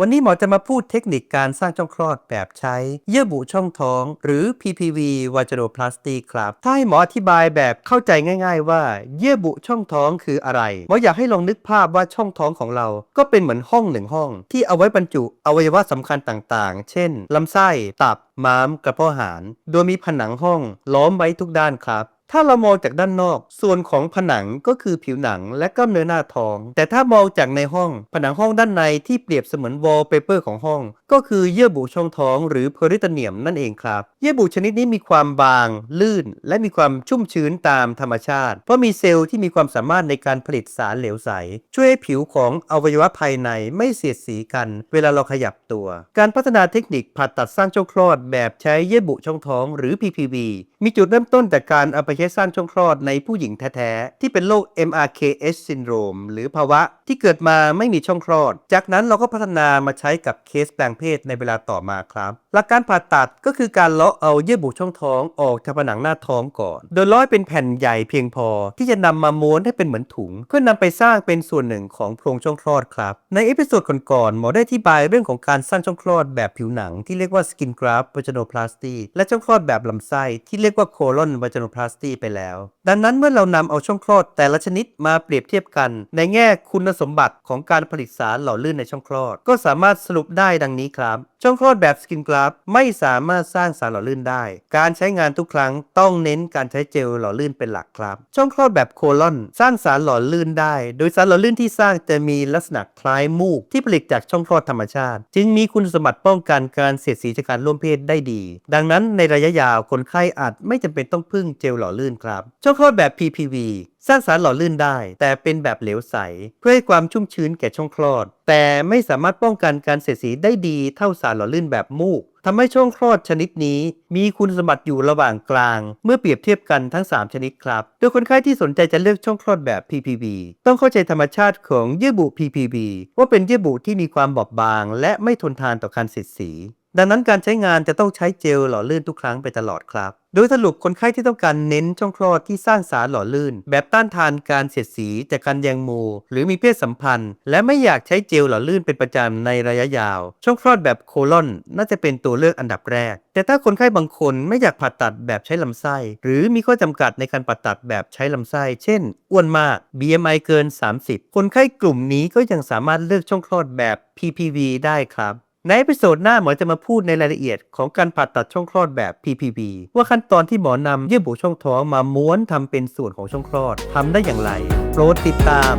วันนี้หมอจะมาพูดเทคนิคการสร้างช่องคลอดแบบใช้ เยื่อบุช่องท้อง หรือ PPV vaginoplasty ครับ ถ้าให้หมออธิบายแบบเข้าใจง่าย ๆ ว่า เยื่อบุช่องท้องคืออะไร หมออยากให้ลองนึกภาพว่าช่องท้องของเรา ก็เป็นเหมือนห้องหนึ่งห้อง ที่เอาไว้บรรจุอวัยวะสำคัญต่างๆ เช่นลำไส้ ตับ ม้าม กระเพาะอาหาร โดยมีผนังห้อง ล้อมไว้ทุกด้านครับ ถ้าเรามองจากด้านนอก ส่วนของผนังก็คือผิวหนังและก็เนื้อหน้าท้อง แต่ถ้ามองจากในห้อง ผนังห้องด้านในที่เปรียบเสมือนวอลเปเปอร์ของห้อง ก็คือเยื่อบุช่องท้อง หรือเพอริตเนียมนั่นเองครับ เยื่อบุชนิดนี้มีความบาง ลื่น และมีความชุ่มชื้นตามธรรมชาติ เพราะมีเซลล์ที่มีความสามารถในการผลิตสารเหลวใส ช่วยให้ผิวของอวัยวะภายในไม่เสียดสีกัน เวลาเราขยับตัว การพัฒนาเทคนิคผ่าตัดสร้างช่องคลอดแบบใช้เยื่อบุช่องท้อง หรือ PPV มีจุดเริ่มต้นจากการเอาไปใช้สร้างช่องคลอดในผู้หญิงแท้ๆ ที่เป็นโรค MRKH syndrome หรือภาวะที่เกิดมาไม่มีช่องคลอด จากนั้นเราก็พัฒนามาใช้กับเคสแปลงเพศในเวลาต่อมาครับ หลักการผ่าตัดก็คือการเลาะเอาเยื่อบุช่องท้องออกจากผนังหน้าท้องก่อน โดยร้อยเป็นแผ่นใหญ่เพียงพอ ที่จะนำมาม้วนให้เป็นเหมือนถุง เพื่อนำไปสร้างเป็นส่วนหนึ่งของโพรงช่องคลอดครับ ในเอพิโซดก่อนๆหมอได้อธิบายเรื่องของการสร้างช่องคลอดแบบผิวหนัง ที่เรียกว่า skin graft vaginoplasty และช่องคลอดแบบลำไส้ที่เรียกว่า colon vaginoplasty ไปแล้ว ดังนั้นเมื่อเรานำเอาช่องคลอดแต่ละชนิดมาเปรียบเทียบกัน ในแง่คุณสมบัติของการผลิตสารหล่อลื่นในช่องคลอด ก็สามารถสรุปได้ดังนี้ครับช่องคลอดแบบสกินกราฟไม่สามารถสร้างสารหล่อลื่นได้ การใช้งานทุกครั้งต้องเน้นการใช้เจลหล่อลื่นเป็นหลักครับ ช่องคลอดแบบโคลอน สร้างสารหล่อลื่นได้ โดยสารหล่อลื่นที่สร้างจะมีลักษณะคล้ายมูกที่ผลิตจากช่องคลอดธรรมชาติ จึงมีคุณสมบัติป้องกันการเสียดสีจากการร่วมเพศได้ดี ดังนั้นในระยะยาวคนไข้อาจไม่จำเป็นต้องพึ่งเจลหล่อลื่นครับ ช่องคลอดแบบ PPV สร้างสารหล่อลื่นได้ แต่เป็นแบบเหลวใส เพื่อให้ความชุ่มชื้นแก่ช่องคลอด แต่ไม่สามารถป้องกันการเสียดสีได้ดีเท่าสารหล่อลื่นแบบมูกทำให้ช่องคลอดชนิดนี้ มีคุณสมบัติอยู่ระหว่างกลาง เมื่อเปรียบเทียบกันทั้ง 3 ชนิดครับ โดยคนไข้ที่สนใจจะเลือกช่องคลอดแบบ PPV ต้องเข้าใจธรรมชาติของเยื่อบุ PPV ว่าเป็นเยื่อบุที่มีความบอบบาง และไม่ทนทานต่อการเสียดสี ดังนั้นการใช้งานจะต้องใช้เจลหล่อลื่นทุกครั้งไปตลอดครับ โดยสรุปคนไข้ที่ต้องการเน้นช่องคลอดที่สร้างสารหล่อลื่น แบบต้านทานการเสียดสีจากการแยงมู หรือมีเพศสัมพันธ์ และไม่อยากใช้เจลหล่อลื่นเป็นประจำในระยะยาว ช่องคลอดแบบโคลอน น่าจะเป็นตัวเลือกอันดับแรก แต่ถ้าคนไข้บางคนไม่อยากผ่าตัดแบบใช้ลำไส้ หรือมีข้อจำกัดในการผ่าตัดแบบใช้ลำไส้ เช่น อ้วนมาก BMI เกิน 30 คนไข้กลุ่มนี้ก็ยังสามารถเลือกช่องคลอดแบบ PPV ได้ครับ ในเอพิโซดหน้าหมอจะมาพูดในรายละเอียดของการผ่าตัดช่องคลอดแบบ P P B ว่าขั้นตอนที่หมอนำเยื่อบุช่องท้องมาม้วนทำเป็นส่วนของช่องคลอดทำได้อย่างไร โปรดติดตาม